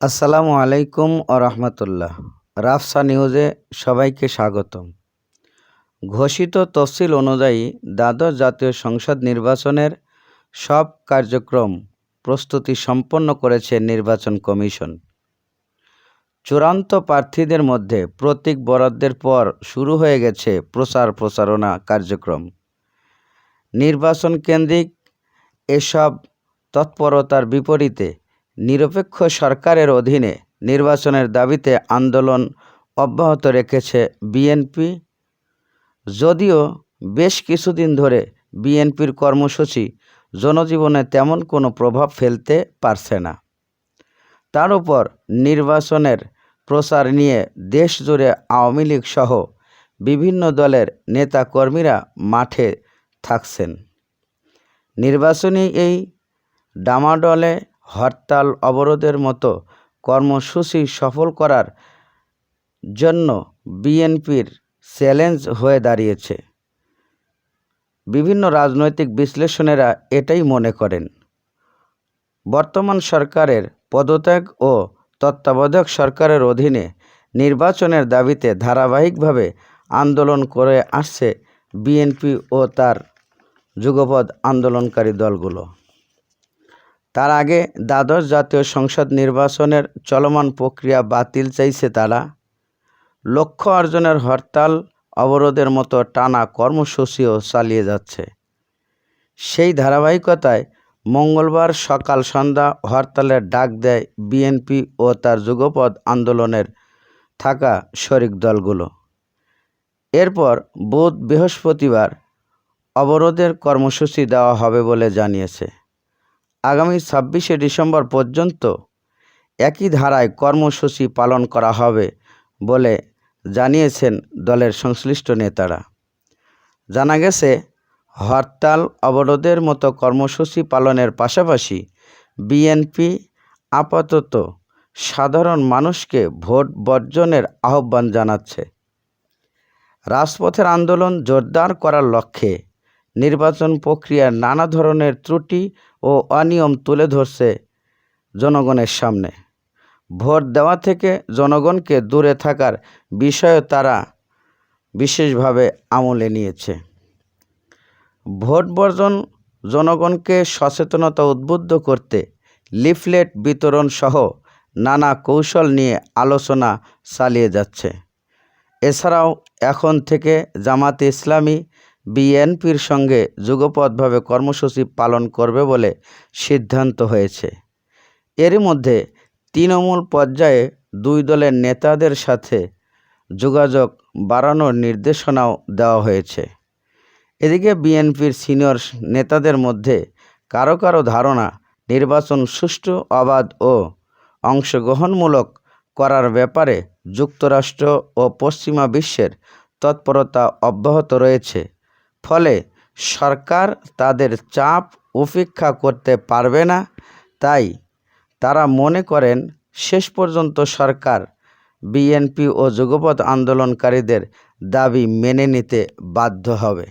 আসসালামু আলাইকুম ও রহমতুল্লাহ। রাফসা নিউজে সবাইকে স্বাগতম। ঘোষিত তফসিল অনুযায়ী দ্বাদশ জাতীয় সংসদ নির্বাচনের সব কার্যক্রম প্রস্তুতি সম্পন্ন করেছে নির্বাচন কমিশন। চূড়ান্ত প্রার্থীদের মধ্যে প্রতীক বরাদ্দের পর শুরু হয়ে গেছে প্রচার প্রচারণা কার্যক্রম। নির্বাচন কেন্দ্রিক এসব তৎপরতার বিপরীতে নিরপেক্ষ সরকারের অধীনে নির্বাচনের দাবিতে আন্দোলন অব্যাহত রেখেছে বিএনপি। যদিও বেশ কিছুদিন ধরে বিএনপির কর্মসূচি জনজীবনে তেমন কোনো প্রভাব ফেলতে পারছে না। তার উপর নির্বাচনের প্রচার নিয়ে দেশ জুড়ে আওয়ামী লীগ সহ বিভিন্ন দলের নেতাকর্মীরা মাঠে থাকছেন। নির্বাচনী এই ডামাডলে হরতাল অবরোধের মতো কর্মসূচি সফল করার জন্য বিএনপির চ্যালেঞ্জ হয়ে দাঁড়িয়েছে। বিভিন্ন রাজনৈতিক বিশ্লেষণেরা এটাই মনে করেন। বর্তমান সরকারের পদত্যাগ ও তত্ত্বাবধায়ক সরকারের অধীনে নির্বাচনের দাবিতে ধারাবাহিকভাবে আন্দোলন করে আসছে বিএনপি ও তার যুগপদ আন্দোলনকারী দলগুলো। তার আগে দ্বাদশ জাতীয় সংসদ নির্বাচনের চলমান প্রক্রিয়া বাতিল চাইছে তারা। লক্ষ্য অর্জনের হরতাল অবরোধের মতো টানা কর্মসূচিও চালিয়ে যাচ্ছে। সেই ধারাবাহিকতায় মঙ্গলবার সকাল সন্ধ্যা হরতালের ডাক দেয় বিএনপি ও তার যুগপদ আন্দোলনের থাকা শরিক দলগুলো। এরপর বুধ বৃহস্পতিবার অবরোধের কর্মসূচি দেওয়া হবে বলে জানিয়েছে। আগামী ছাব্বিশে ডিসেম্বর পর্যন্ত একই ধারায় কর্মসূচি পালন করা হবে বলে জানিয়েছেন দলের সংশ্লিষ্ট নেতারা। জানা গেছে, হরতাল অবরোধের মতো কর্মসূচি পালনের পাশাপাশি বিএনপি আপাতত সাধারণ মানুষকে ভোট বর্জনের আহ্বান জানাচ্ছে। রাজপথের আন্দোলন জোরদার করার লক্ষ্যে নির্বাচন প্রক্রিয়ার নানা ধরনের ত্রুটি ও অনিয়ম তুলে ধরছে জনগণের সামনে। ভোট দেওয়া থেকে জনগণকে দূরে থাকার বিষয়ে তারা বিশেষভাবে আমলে নিয়েছে। ভোট বর্জন জনগণকে সচেতনতা উদ্বুদ্ধ করতে লিফলেট বিতরণ সহ নানা কৌশল নিয়ে আলোচনা চালিয়ে যাচ্ছে। এছাড়াও এখন থেকে জামাতে ইসলামী বিএনপির সঙ্গে যুগপথভাবে কর্মসূচি পালন করবে বলে সিদ্ধান্ত হয়েছে। এরই মধ্যে তৃণমূল পর্যায়ে দুই দলের নেতাদের সাথে যোগাযোগ বাড়ানোর নির্দেশনাও দেওয়া হয়েছে। এদিকে বিএনপির সিনিয়র নেতাদের মধ্যে কারও কারও ধারণা নির্বাচন সুষ্ঠু, অবাধ ও অংশগ্রহণমূলক করার ব্যাপারে যুক্তরাষ্ট্র ও পশ্চিমা বিশ্বের তৎপরতা অব্যাহত রয়েছে। ফলে সরকার তাদের চাপ উপেক্ষা করতে পারবে না। তাই তারা মনে করেন, শেষ পর্যন্ত সরকার বিএনপি ও যুগপথ আন্দোলনকারীদের দাবি মেনে নিতে বাধ্য হবে।